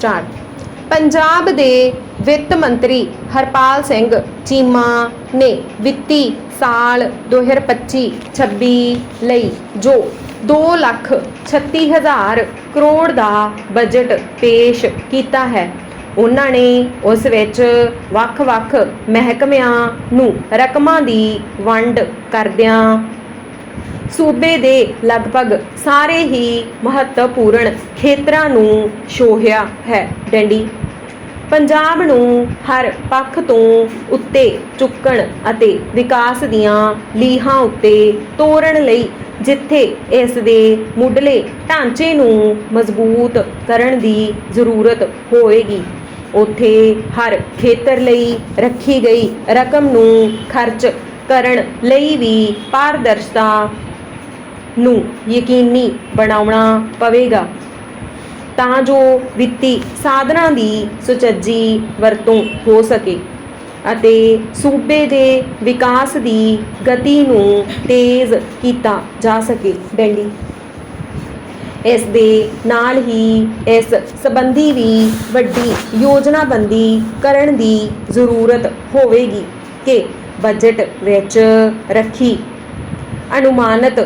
Start Punjab ਦੇ ਵਿੱਤ ਮੰਤਰੀ ਹਰਪਾਲ ਸਿੰਘ ਚੀਮਾ ਨੇ ਵਿੱਤੀ ਸਾਲ 2025-26 ਲਈ ਜੋ 2 ਲੱਖ 36 ਹਜ਼ਾਰ ਕਰੋੜ ਦਾ ਬਜਟ ਪੇਸ਼ ਕੀਤਾ ਹੈ। ਉਹਨਾਂ ਨੇ ਉਸ ਵਿੱਚ ਵੱਖ-ਵੱਖ ਮਹਿਕਮਿਆਂ ਨੂੰ ਰਕਮਾਂ ਦੀ ਵੰਡ ਕਰਦਿਆਂ ਸੂਬੇ ਦੇ ਲਗਭਗ ਸਾਰੇ ਹੀ ਮਹੱਤਵਪੂਰਨ ਖੇਤਰਾਂ ਨੂੰ ਛੋਹਿਆ ਹੈ। ਡੰਡੀ। ਪੰਜਾਬ ਨੂੰ ਹਰ ਪੱਖ ਤੋਂ ਉੱਤੇ ਚੁੱਕਣ ਅਤੇ ਵਿਕਾਸ ਦੀਆਂ ਲੀਹਾਂ ਉੱਤੇ ਤੋਰਨ ਲਈ ਜਿੱਥੇ ਇਸ ਦੇ ਮੁੱਢਲੇ ਢਾਂਚੇ ਨੂੰ ਮਜ਼ਬੂਤ ਕਰਨ ਦੀ ਜ਼ਰੂਰਤ ਹੋਵੇਗੀ ਉੱਥੇ ਹਰ ਖੇਤਰ ਲਈ ਰੱਖੀ ਗਈ ਰਕਮ ਨੂੰ ਖਰਚ ਕਰਨ ਲਈ ਵੀ ਪਾਰਦਰਸ਼ਤਾ ਨੂੰ ਯਕੀਨੀ ਬਣਾਉਣਾ ਪਵੇਗਾ। ਤਾਂ ਜੋ ਵਿੱਤੀ ਸਾਧਨਾਂ ਦੀ ਸੁਚੱਜੀ ਵਰਤੋਂ ਹੋ ਸਕੇ ਅਤੇ ਸੂਬੇ ਦੇ ਵਿਕਾਸ ਦੀ ਗਤੀ ਨੂੰ ਤੇਜ਼ ਕੀਤਾ ਜਾ ਸਕੇ। ਡੈਂਡੀ। ਇਸ ਦੇ ਨਾਲ ਹੀ ਇਸ ਸੰਬੰਧੀ ਵੀ ਵੱਡੀ ਯੋਜਨਾਬੰਦੀ ਕਰਨ ਦੀ ਜ਼ਰੂਰਤ ਹੋਵੇਗੀ ਕਿ ਬਜਟ ਵਿੱਚ ਰੱਖੀ ਅਨੁਮਾਨਿਤ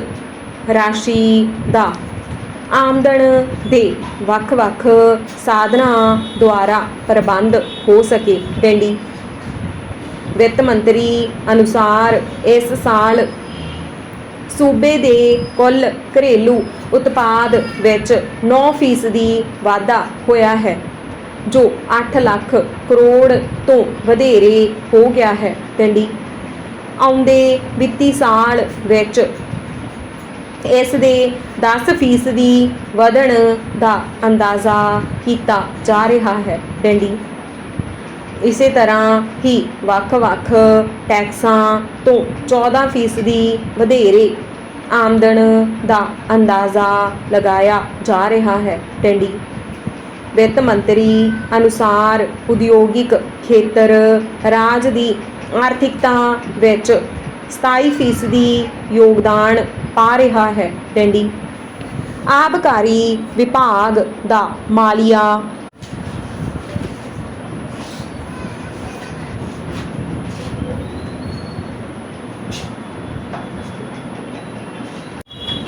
ਰਾਸ਼ੀ ਦਾ ਆਮਦਨ ਦੇ ਵੱਖ-ਵੱਖ ਸਾਧਨਾਂ ਦੁਆਰਾ ਪ੍ਰਬੰਧ ਹੋ ਸਕੇ। ਡੈਂਡੀ ਵਿੱਤ ਮੰਤਰੀ ਅਨੁਸਾਰ ਇਸ ਸਾਲ ਸੂਬੇ ਦੇ ਕੁੱਲ ਘਰੇਲੂ ਉਤਪਾਦ ਵਿੱਚ 9% ਵਾਧਾ ਹੋਇਆ ਹੈ, ਜੋ 8 ਲੱਖ ਕਰੋੜ ਤੋਂ ਵਧੇਰੇ ਹੋ ਗਿਆ ਹੈ। ਡੰਡੀ, ਆਉਂਦੇ ਵਿੱਤੀ ਸਾਲ ਵਿੱਚ ਇਸ ਦੇ 10% ਵਧਣ ਦਾ ਅੰਦਾਜ਼ਾ ਕੀਤਾ ਜਾ ਰਿਹਾ ਹੈ। ਡੰਡੀ, ਇਸੇ ਤਰ੍ਹਾਂ ਹੀ ਵੱਖ-ਵੱਖ ਟੈਕਸਾਂ ਤੋਂ 14% ਵਧੇਰੇ ਆਮਦਨ ਦਾ ਅੰਦਾਜ਼ਾ ਲਗਾਇਆ ਜਾ ਰਿਹਾ ਹੈ। ਟੈਂਡੀ ਵਿੱਤ ਮੰਤਰੀ ਅਨੁਸਾਰ ਉਦਯੋਗਿਕ ਖੇਤਰ ਰਾਜ ਦੀ ਆਰਥਿਕਤਾ ਵਿੱਚ 27% ਯੋਗਦਾਨ ਪਾ ਰਿਹਾ ਹੈ ਡੈਂਡੀ। ਆਬਕਾਰੀ ਵਿਭਾਗ ਦਾ ਮਾਲੀਆ।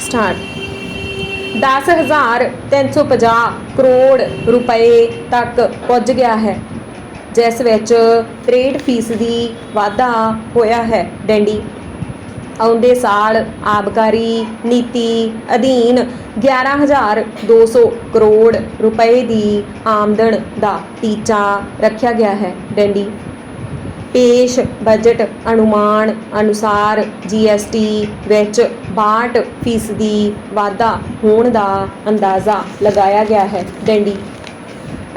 ਸਟਾਰਟ 10350 ਕਰੋੜ ਰੁਪਏ ਤੱਕ ਪਹੁੰਚ ਗਿਆ ਹੈ, ਜਿਸ ਵਿੱਚ 63% ਵਾਧਾ ਹੋਇਆ ਹੈ, ਡੈਂਡੀ। ਆਉਂਦੇ ਸਾਲ ਆਬਕਾਰੀ ਨੀਤੀ ਅਧੀਨ 11200 ਕਰੋੜ ਰੁਪਏ ਦੀ ਆਮਦਨ ਦਾ ਟੀਚਾ ਰੱਖਿਆ ਗਿਆ ਹੈ। ਡੈਂਡੀ। ਪੇਸ਼ ਬਜਟ ਅਨੁਮਾਨ ਅਨੁਸਾਰ GST ਵਿੱਚ 62% ਵਾਧਾ ਹੋਣ ਦਾ ਅੰਦਾਜ਼ਾ ਲਗਾਇਆ ਗਿਆ ਹੈ। ਡੈਂਡੀ।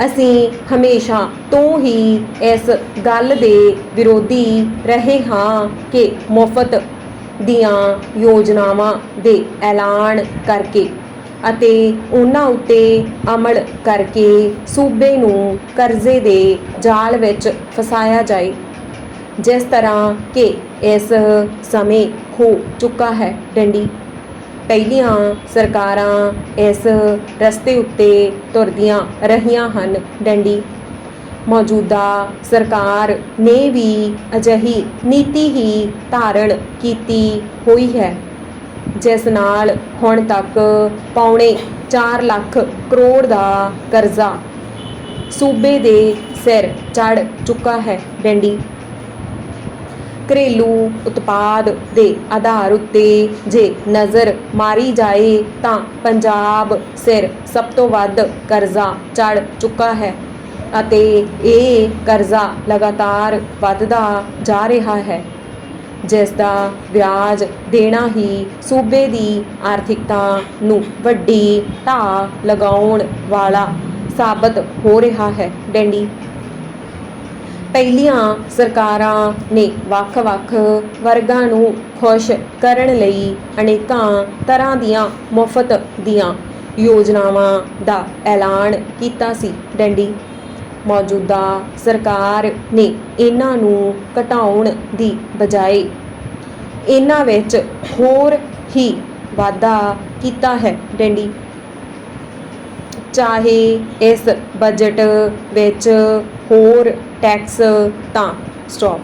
ਅਸੀਂ ਹਮੇਸ਼ਾ ਤੋਂ ਹੀ ਇਸ ਗੱਲ ਦੇ ਵਿਰੋਧੀ ਰਹੇ ਹਾਂ ਕਿ ਮੁਫਤ ਦੀਆਂ ਯੋਜਨਾਵਾਂ ਦੇ ਐਲਾਨ ਕਰਕੇ ਅਤੇ ਉਹਨਾਂ ਉੱਤੇ ਅਮਲ ਕਰਕੇ ਸੂਬੇ ਨੂੰ ਕਰਜ਼ੇ ਦੇ ਜਾਲ ਵਿੱਚ ਫਸਾਇਆ ਜਾਏ, ਜਿਸ ਤਰ੍ਹਾਂ ਕਿ ਇਸ ਸਮੇਂ ਹੋ ਚੁੱਕਾ ਹੈ ਡੰਡੀ। ਪਹਿਲੀਆਂ ਸਰਕਾਰਾਂ ਇਸ ਰਸਤੇ ਉੱਤੇ ਤੁਰਦੀਆਂ ਰਹੀਆਂ ਹਨ, ਡੰਡੀ। ਮੌਜੂਦਾ ਸਰਕਾਰ ਨੇ ਵੀ ਅਜਿਹੀ ਨੀਤੀ ਹੀ ਧਾਰਨ ਕੀਤੀ ਹੋਈ ਹੈ, ਜਿਸ ਨਾਲ ਹੁਣ ਤੱਕ ਪੌਣੇ 4 ਲੱਖ ਕਰੋੜ ਦਾ ਕਰਜ਼ਾ ਸੂਬੇ ਦੇ ਸਿਰ ਚੜ ਚੁੱਕਾ ਹੈ। ਡੰਡੀ, ਘਰੇਲੂ ਉਤਪਾਦ ਦੇ ਆਧਾਰ ਉੱਤੇ ਜੇ ਨਜ਼ਰ ਮਾਰੀ ਜਾਏ ਤਾਂ ਪੰਜਾਬ ਸਿਰ ਸਭ ਤੋਂ ਵੱਧ ਕਰਜ਼ਾ ਚੜ ਚੁੱਕਾ ਹੈ। ਅਤੇ ਇਹ ਕਰਜ਼ਾ ਲਗਾਤਾਰ ਵੱਧਦਾ ਜਾ ਰਿਹਾ ਹੈ, ਜਿਸ ਦਾ ਵਿਆਜ ਦੇਣਾ ਹੀ ਸੂਬੇ ਦੀ ਆਰਥਿਕਤਾ ਨੂੰ ਵੱਡੀ ਢਾਹ ਲਗਾਉਣ ਵਾਲਾ ਸਾਬਤ ਹੋ ਰਿਹਾ ਹੈ। ਡੈਂਡੀ, ਪਹਿਲੀਆਂ ਸਰਕਾਰਾਂ ਨੇ ਵੱਖ-ਵੱਖ ਵਰਗਾਂ ਨੂੰ ਖੁਸ਼ ਕਰਨ ਲਈ ਅਨੇਕਾਂ ਤਰ੍ਹਾਂ ਦੀਆਂ ਮੁਫਤ ਦੀਆਂ ਯੋਜਨਾਵਾਂ ਦਾ ਐਲਾਨ ਕੀਤਾ ਸੀ। ਡੈਂਡੀ ਮੌਜੂਦਾ ਸਰਕਾਰ ਨੇ ਇਹਨਾਂ ਨੂੰ ਘਟਾਉਣ ਦੀ ਬਜਾਏ ਇਹਨਾਂ ਵਿੱਚ ਹੋਰ ਹੀ ਵਾਧਾ ਕੀਤਾ ਹੈ। ਡੈਂਡੀ, ਚਾਹੇ ਇਸ ਬਜਟ ਵਿੱਚ ਹੋਰ ਟੈਕਸ ਤਾਂ ਸਟਾਪ